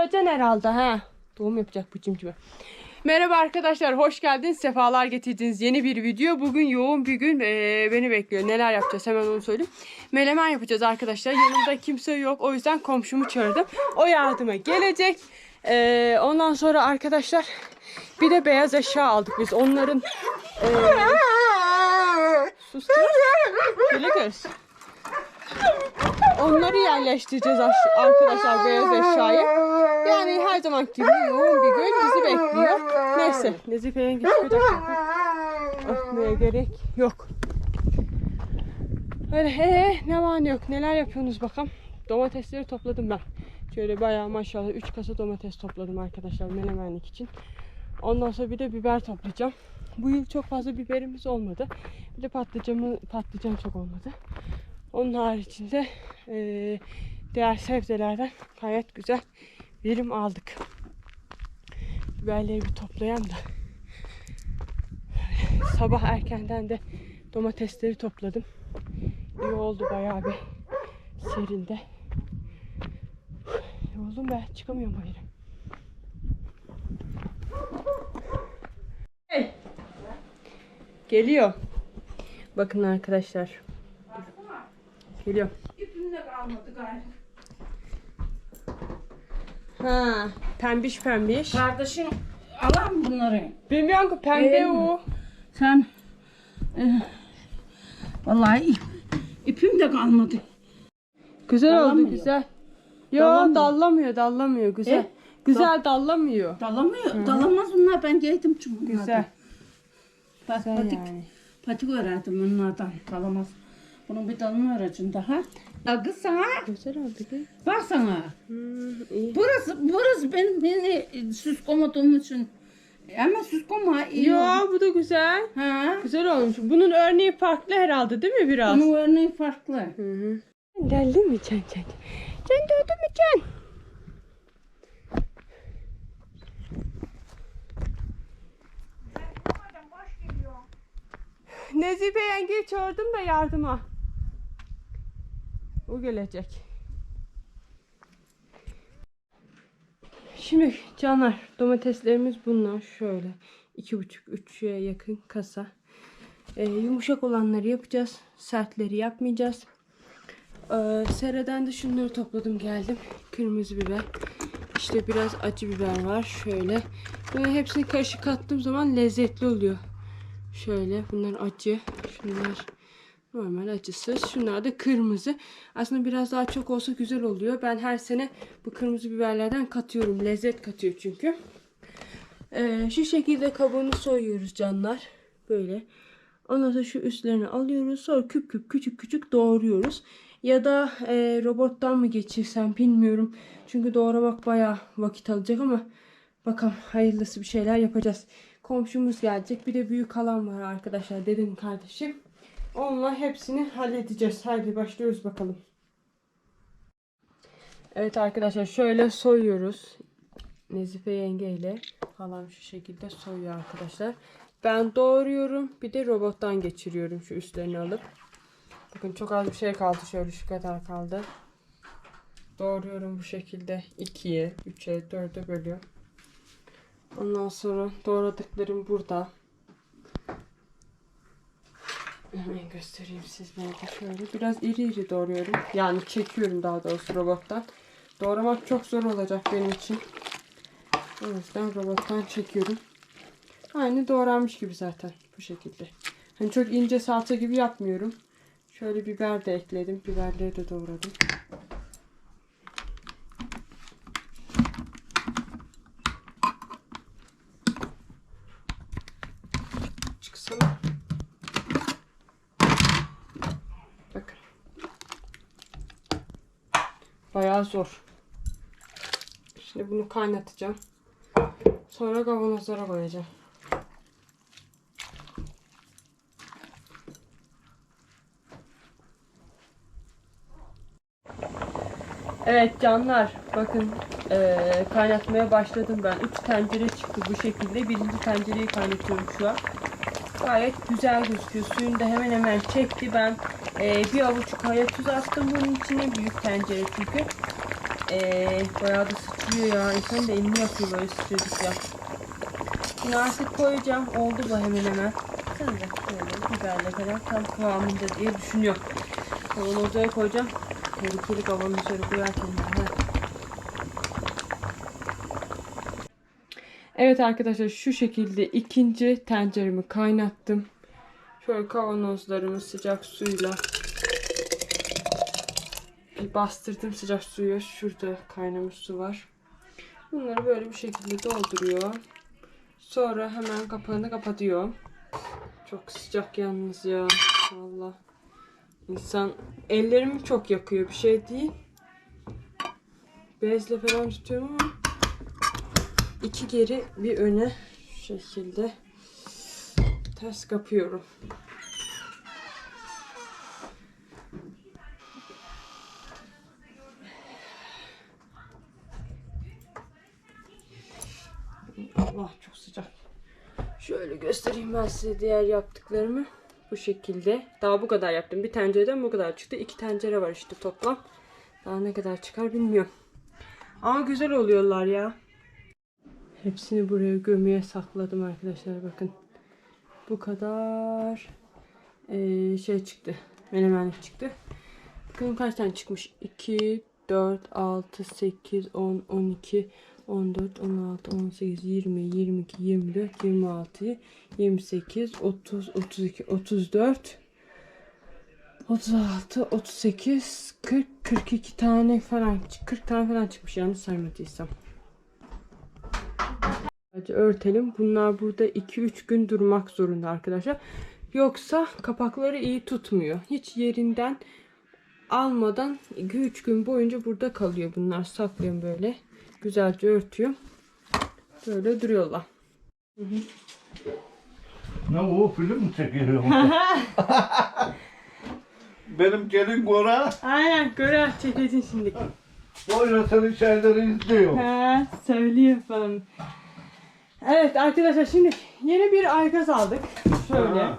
doğuracaksın herhalde ha. Doğum yapacak bu cimcime. Merhaba arkadaşlar, hoş geldiniz. Sefalar getirdiniz. Yeni bir video. Bugün yoğun bir gün eee, beni bekliyor. Neler yapacağız hemen onu söyleyeyim. Melemen yapacağız arkadaşlar. Yanımda kimse yok. O yüzden komşumu çağırdım. O yardıma gelecek. Eee, ondan sonra arkadaşlar bir de beyaz eşya aldık biz. Onların eee sus. Böyle göz. Onları yerleştireceğiz aş- arkadaşlar beyaz eşyayı. Yani her zaman gibi yoğun bir gün bizi bekliyor. Neyse Nezife yenge çıkacak. Öpmeye gerek yok. Öyle he ne var ne yok neler yapıyorsunuz bakalım. Domatesleri topladım ben. Şöyle bayağı maşallah 3 kasa domates topladım arkadaşlar menemenlik için. Ondan sonra bir de biber toplayacağım. Bu yıl çok fazla biberimiz olmadı. Bir de patlıcanı, patlıcan çok olmadı. Onun haricinde eee, diğer sebzelerden gayet güzel verim aldık. Biberleri bir toplayayım da. Sabah erkenden de domatesleri topladım. İyi oldu bayağı bir serinde. Yoruldum be çıkamıyorum hayır. Hey. Geliyor. Bakın arkadaşlar. Geliyor. İpimde kalmadı gayrı. Ha, pembiş pembiş. Kardeşin alan bunları. Bilmiyorum ki pembe Ee, o. Sen e, vallahi ip, ipim de kalmadı. Güzel oldu güzel. Yo Dallamıyor. dallamıyor dallamıyor güzel. E? Güzel dallamıyor. Dalamıyor. Dalamaz bunlar. Ben giydim çünkü. Güzel. Bak Güzel patik, yani. patik öğrendim bunlardan. Dalamaz. Bunun bir dalını öğreteceğim daha. Ya kız sana. Güzel oldu ki. Bak sana. Hmm, iyi. Burası, burası benim beni süs komadığım için. Ama süs koma iyi. Yo oldu. bu da güzel. Ha. Güzel olmuş. Bunun örneği farklı herhalde değil mi biraz? Bunun örneği farklı. Hı hı. Geldi mi Can Can? Can doğdu mu Can? Nezife yengeyi çağırdım da yardıma. O gelecek. Şimdi canlar domateslerimiz bunlar şöyle. iki buçuk üçe yakın kasa. Ee, yumuşak olanları yapacağız. Sertleri yapmayacağız. Ee, sereden de şunları topladım geldim. Kırmızı biber. İşte biraz acı biber var. Şöyle. Bunların hepsini karışık kattığım zaman lezzetli oluyor. Şöyle. Bunlar acı. Şunlar normal acısız. Şunlar da kırmızı. Aslında biraz daha çok olsa güzel oluyor. Ben her sene bu kırmızı biberlerden katıyorum. Lezzet katıyor çünkü. Ee, şu şekilde kabuğunu soyuyoruz canlar. Böyle. Ondan sonra şu üstlerini alıyoruz. Sonra küp küp küçük küçük doğruyoruz. Ya da e, robottan mı geçirsem bilmiyorum. Çünkü doğramak bayağı vakit alacak ama bakalım hayırlısı bir şeyler yapacağız. Komşumuz gelecek. Bir de büyük halam var arkadaşlar. Dedim kardeşim. Onunla hepsini halledeceğiz. Haydi başlıyoruz bakalım. Evet arkadaşlar şöyle soyuyoruz. Nezife yengeyle halam şu şekilde soyuyor arkadaşlar. Ben doğruyorum. Bir de robottan geçiriyorum şu üstlerini alıp. Bakın çok az bir şey kaldı. Şöyle şu kadar kaldı. Doğruyorum bu şekilde. 2'ye, 3'e, 4'e bölüyorum. Ondan sonra doğradıklarım burada. Hemen göstereyim sizlere de şöyle. Biraz iri iri doğruyorum. Yani çekiyorum daha doğrusu robottan. Doğramak çok zor olacak benim için. O yüzden robottan çekiyorum. Aynı doğranmış gibi zaten bu şekilde. Hani çok ince salça gibi yapmıyorum. Şöyle biber de ekledim. Biberleri de doğradım. Çıksana. Bakın. Bayağı zor. Şimdi bunu kaynatacağım. Sonra kavanozlara koyacağım. Evet canlar bakın eee, kaynatmaya başladım ben. 3 tencere çıktı bu şekilde. Birinci tencereyi kaynatıyorum şu an. Gayet güzel gözüküyor. Suyunu da hemen hemen çekti. Ben eee, bir avuç kaya tuz attım bunun içine. Büyük tencere çünkü. Eee bayağı da sıçrıyor. ya. İnsan da elini yapıyor böyle sıcacık ya. Şimdi artık koyacağım. Oldu bu hemen hemen. Sen de şöyle biberle kadar tam kıvamında diye düşünüyorum. Kavanozlara koyacağım. Tehlikeli kavanozları koyarken de. ha. Evet arkadaşlar şu şekilde ikinci tenceremi kaynattım. Şöyle kavanozlarımı sıcak suyla bir bastırdım sıcak suyu. Şurada kaynamış su var. Bunları böyle bir şekilde dolduruyor. Sonra hemen kapağını kapatıyor. Çok sıcak yalnız ya. Valla. İnsan ellerimi çok yakıyor. Bir şey değil. Bezle falan tutuyorum ama iki geri bir öne şu şekilde ters kapıyorum. Allah çok sıcak. Şöyle göstereyim ben size diğer yaptıklarımı. Bu şekilde. Daha bu kadar yaptım. Bir tencereden bu kadar çıktı. İki tencere var işte toplam. Daha ne kadar çıkar bilmiyorum. Ama güzel oluyorlar ya. Hepsini buraya gömüye sakladım arkadaşlar bakın. Bu kadar eee, şey çıktı. Menemenlik çıktı. Bakın kaç tane çıkmış. 2, 4, 6, 8, 10, 12, 14, 16, 18, 20, 22, 24, 26, 28, 30, 32, 34, 36, 38, 40, 42 tane falan, 40 tane falan çıkmış yanlış saymadıysam. Sadece örtelim. Bunlar burada 2-3 gün durmak zorunda arkadaşlar. Yoksa kapakları iyi tutmuyor. Hiç yerinden almadan 2-3 gün boyunca burada kalıyor bunlar. Saklıyorum böyle. Güzelce örtüyorum. Böyle duruyorlar. Ne o film mi çekiyorsun? Benim gelin Gora Aynen göre çekeceksin şimdi. böyle senin şeyleri izliyor. He, söylüyor falan. Evet arkadaşlar şimdi yeni bir aygaz aldık. Şöyle. Ha.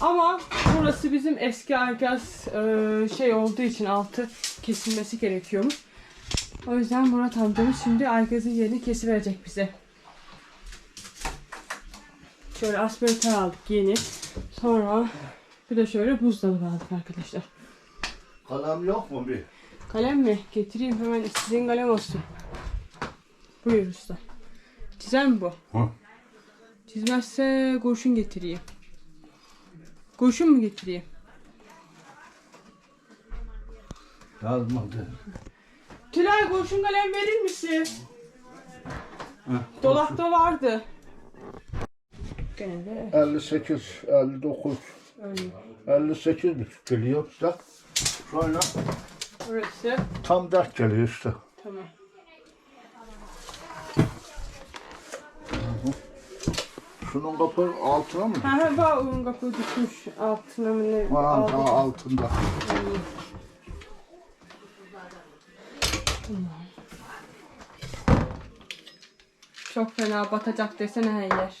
Ama burası bizim eski aygaz e, şey olduğu için altı kesilmesi gerekiyormuş. O yüzden Murat amcamız şimdi aygazın yerini kesiverecek bize. Şöyle aspiratör aldık yeni. Sonra bir de şöyle buzdolabı aldık arkadaşlar. Kalem yok mu bir? Kalem mi? Getireyim hemen istediğin kalem olsun. Buyur usta. Çizer mi bu? Hı. Çizmezse kurşun getireyim. Kurşun mu getireyim? Yazmadı. Tülay kurşun kalem verir misin? Heh, Dolapta vardı. Gene de 58, 59, öyle. 58 buçuk geliyor işte. Şöyle Burası tam dert geliyor işte. tamam. Şunun kapı altına mı? Ha ha onun kapı düşmüş altına mı ne? Ha, altında. Çok fena batacak desene her yer.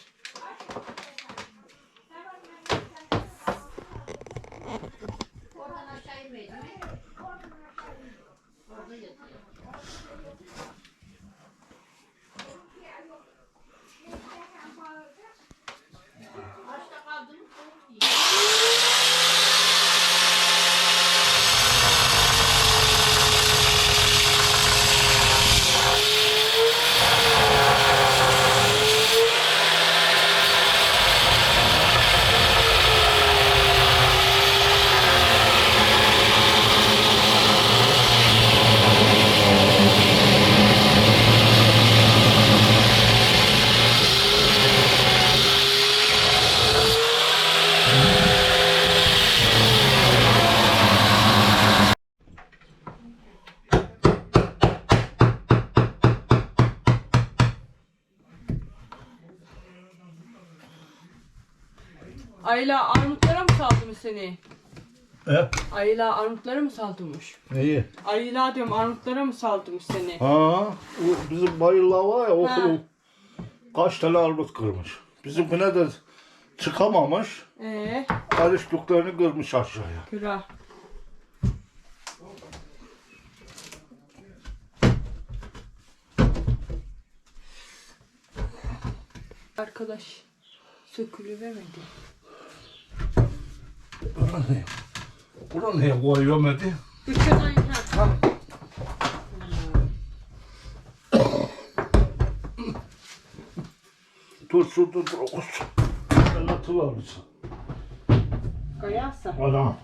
seni? He? Ayıla Armutlara mı saldırmış? Neyi? Ayıla diyorum Armutlara mı saldırmış seni? Ha, o bizim bayılla var ya okulun kaç tane armut kırmış. Bizim Bizimkine de çıkamamış. Ee, Karıştıklarını kırmış aşağıya. kıra. Arkadaş sökülüvermedi. Buna ne? Buna niye koyuyorum hadi? Aynı. Ha. Dur dur dur dur. Okus. Ben atıver mısın? Koyarsa. Adam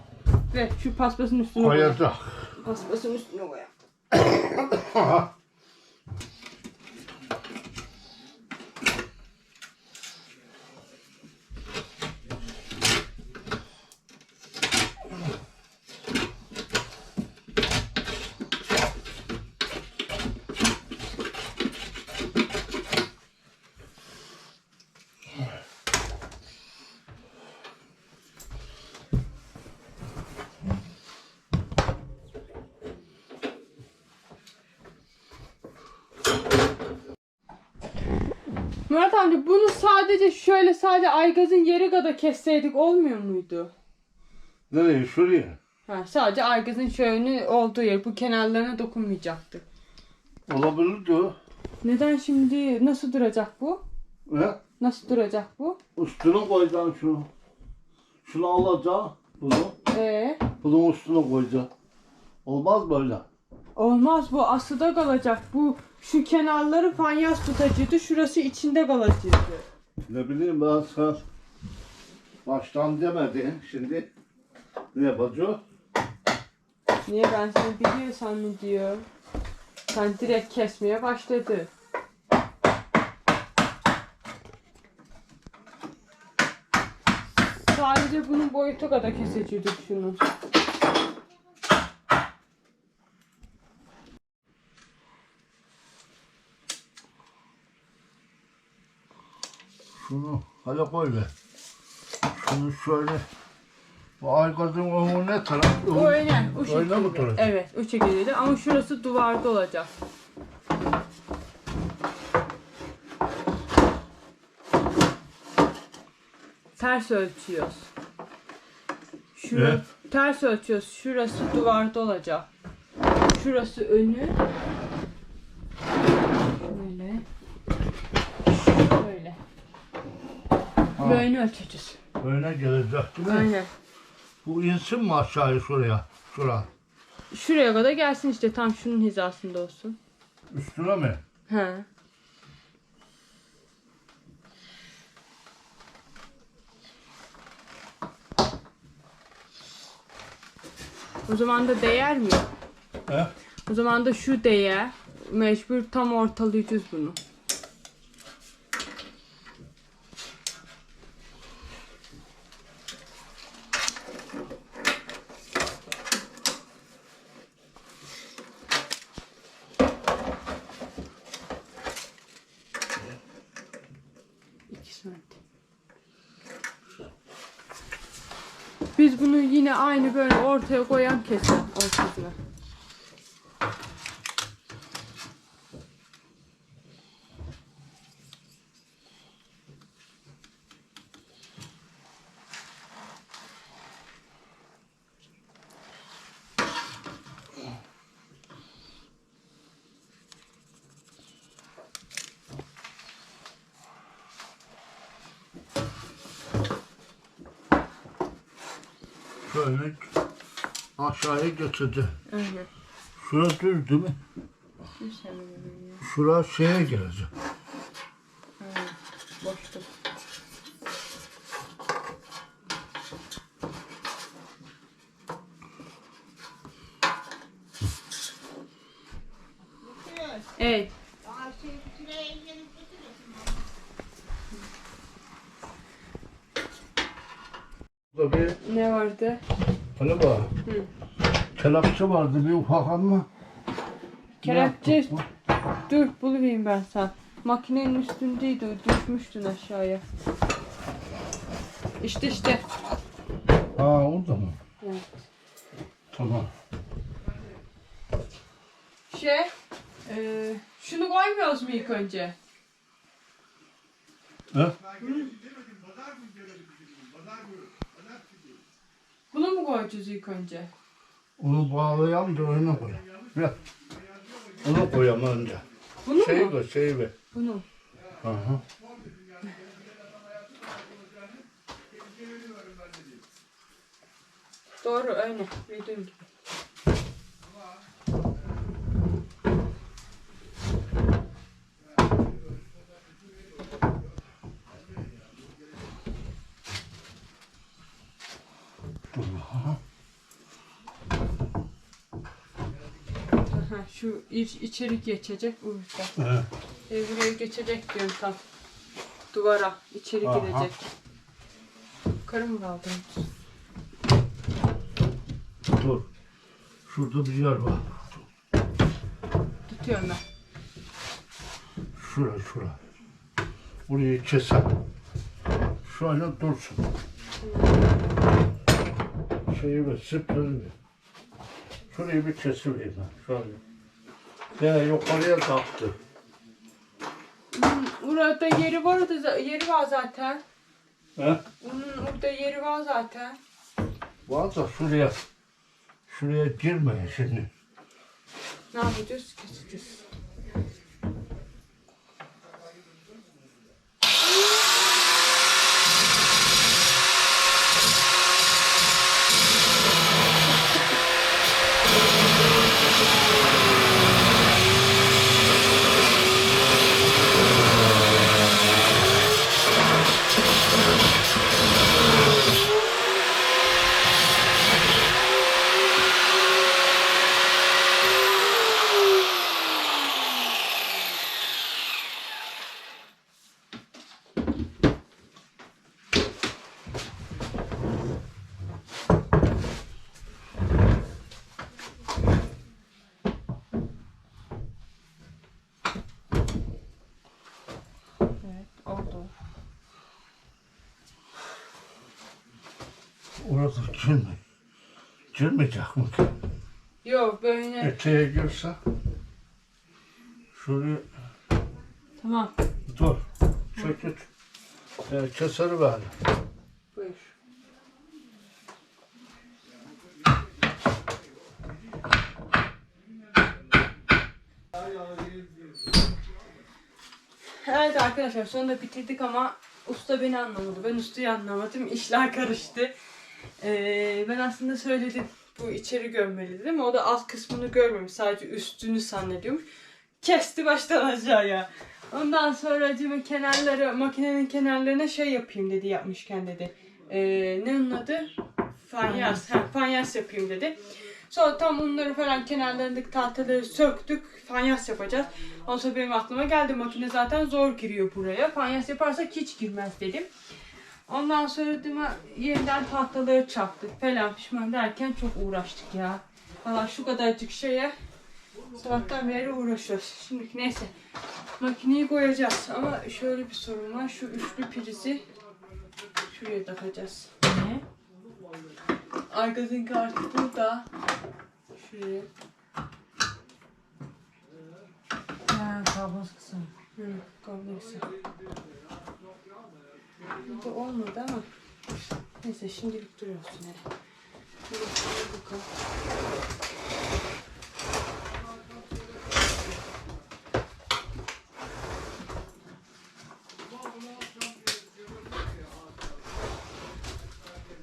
Ve şu paspasın üstüne koy. koyacak. Paspasın üstüne koy. Murat amca bunu şöyle sadece aygazın yeri kadar kesseydik olmuyor muydu? Nereye? Şuraya. Ha, sadece aygazın şöyle olduğu yer. Bu kenarlarına dokunmayacaktık. Olabilirdi o. Neden şimdi nasıl duracak bu? He? Nasıl duracak bu? Üstüne koyacaksın şunu. Şunu alacaksın. Bunu. Ee, Bunun üstüne koyacaksın. Olmaz böyle. olmaz bu asıda kalacak. Bu şu kenarları fanyas tutacıydı. Şurası içinde kalacıydı. Ne bileyim ben baştan demedin. Şimdi ne yapacağız? Niye ben seni biliyorsam mı diyor. Sen direkt kesmeye başladı. Sadece bunun boyutu kadar kesecektik şunu. Hala koy be. Şunu şöyle. Bu aygazın önü ne taraf? O öyle. O şekilde. Mi duracak? Evet o şekilde ama şurası duvarda olacak. Ters ölçüyoruz. Şura, Evet. Ters ölçüyoruz. Şurası duvarda olacak. Şurası önü. Şöyle. Şöyle. Ha. Böyle ölçeceğiz. Öyle gelecek değil mi? Aynen. Bu insin mi aşağıya şuraya? Şura. Şuraya kadar gelsin işte tam şunun hizasında olsun. Üstüne mi? He. O zaman da değer mi? He? O zaman da şu değer. Mecbur tam ortalayacağız bunu. Santim. Biz bunu yine aynı böyle ortaya koyan keser ortasına. Şöyle aşağıya geçirdi. Aynen. Şura düz değil mi? Şura şeye gelecek. Boşluk. Evet. Burada bir Ne vardı? hani var. Kelepçe vardı bir ufak ama. Kelepçe. Dur bulayım ben sen. Makinenin üstündeydi düşmüştün aşağıya. İşte işte. Ha orada mı? Evet. Tamam. Şey, e, şunu koymuyoruz mu ilk önce? He? Bunu mu koyacağız ilk önce? Onu bağlayalım da önüne koy. Ver. Onu koyalım önce. Bunu şeyi mu? ver, şeyi ver. Bunu. Aha. Doğru öyle. Büyüdüğüm gibi. Şu iç, içeri geçecek bu yüzden. Evet. E, buraya geçecek diyorum tam. Duvara içeri Aha. girecek. Yukarı mı kaldın? Dur. Şurada bir yer var. Tutuyorum ben. Şura şura. Burayı keser. Şöyle dursun. Şeyi bir sıpları bir. Şurayı bir kesivereyim ben. Şöyle. Ya yukarıya. Hmm, Burada yeri vardı, za- yeri var zaten. He? Onun orada yeri var zaten. Var da şuraya. Şuraya girme şimdi. Ne yapacağız? Keseceğiz. Evet, oldu. Orası girme. Girmeyecek mi ki? Yok böyle. Eteğe girse. Şuraya Tamam. dur. Çekil. Ya keser ver. Buyur. Evet arkadaşlar sonunda bitirdik ama usta beni anlamadı. Ben ustayı anlamadım. İşler karıştı. Ee, ben aslında söyledim bu içeri gömmeli dedim. O da alt kısmını görmemiş. Sadece üstünü zannediyormuş. Kesti baştan aşağıya. Ondan sonra acaba kenarları, makinenin kenarlarına şey yapayım dedi yapmışken dedi. Ee, ne onun adı? Fanyas. Ha, fanyas yapayım dedi. Sonra tam onları falan kenarlarındaki tahtaları söktük. Fanyas yapacağız. Ondan sonra benim aklıma geldi makine zaten zor giriyor buraya. Fanyas yaparsak hiç girmez dedim. Ondan sonra dedim ha, yeniden tahtaları çaktık falan pişman derken çok uğraştık ya. Valla şu kadarcık şeye sabahtan beri uğraşıyoruz. Şimdi neyse makineyi koyacağız ama şöyle bir sorun var. Şu üçlü prizi şuraya takacağız. Ne? Arkasının kartı burada. Şuraya. Ha, kablosu kısa. Hı, kablası. Bu da olmadı ama neyse şimdilik duruyorsun hele. Bakalım.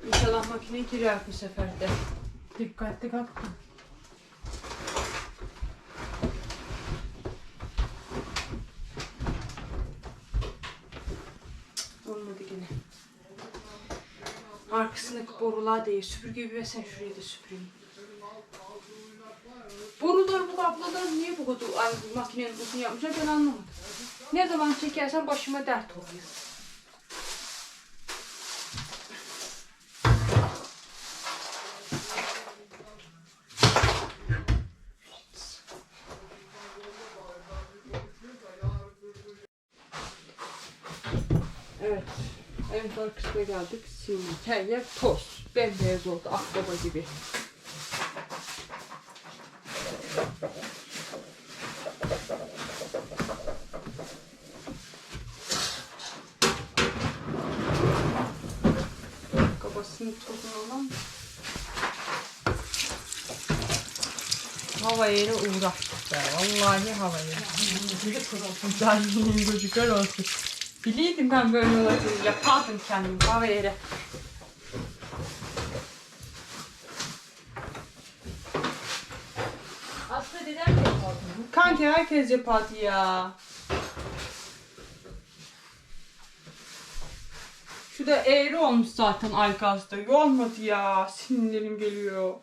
İnşallah makine girer bu sefer de. Dikkatli kalk. Olmadı gene. Arkasındaki borular değil. Süpürge bir versen şuraya da süpüreyim. Borular bu kablolar niye bu kadar ay, makinenin uzun yapmışlar ben anlamadım. Ne zaman çekersen başıma dert oluyor. Evet. En zor kısma geldik. Silmek. Her yer toz. Bembeyaz oldu. Akbaba gibi. Kabasını tozunu olan hava yeri uğraştık ya. Vallahi hava yeri. Güzelliğin gözükler olsun. Biliyordum ben böyle olacağını. Yapardım kendim hava yeri. Kanki herkes yapardı ya. Şu da eğri olmuş zaten Aykaz'da. Olmadı ya. Sinirlerim geliyor.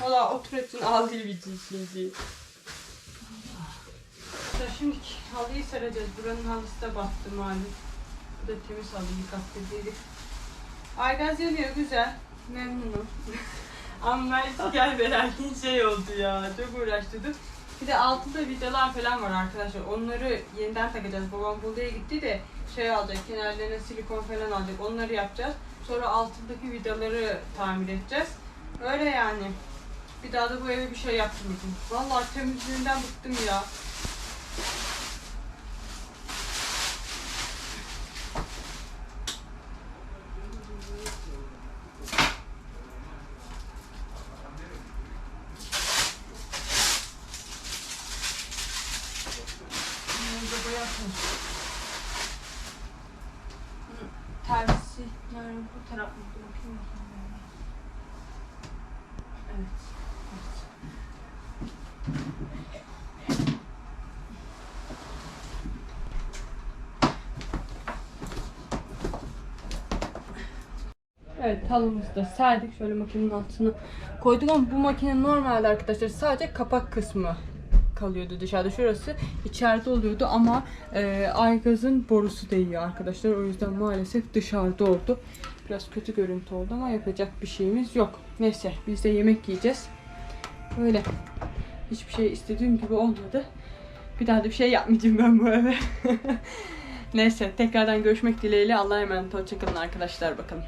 Valla otur etsin al dil bizi şimdi. Ya şimdi halıyı sereceğiz. Buranın halısı da battı malum. Bu da temiz halı yıkattı Aygaz yanıyor güzel. Memnunum. Ama gel belki şey oldu ya. Çok uğraştırdım. Bir de altında vidalar falan var arkadaşlar. Onları yeniden takacağız. Babam Bolu'ya gitti de şey alacak. Kenarlarına silikon falan alacak. Onları yapacağız. Sonra altındaki vidaları tamir edeceğiz. Öyle yani. Bir daha da bu eve bir şey yapmayacağım. Vallahi temizliğinden bıktım ya. Önce boyatmış. Tersi yani bu taraf mı? Dur bakayım bakayım. Evet. evet. Evet halımızı da serdik. Şöyle makinenin altına koyduk ama bu makine normalde arkadaşlar sadece kapak kısmı kalıyordu dışarıda. Şurası içeride oluyordu ama e, aygazın borusu değiyor arkadaşlar. O yüzden maalesef dışarıda oldu. Biraz kötü görüntü oldu ama yapacak bir şeyimiz yok. Neyse biz de yemek yiyeceğiz. Öyle. Hiçbir şey istediğim gibi olmadı. Bir daha da bir şey yapmayacağım ben bu eve. Neyse tekrardan görüşmek dileğiyle. Allah'a emanet. Hoşçakalın arkadaşlar bakalım.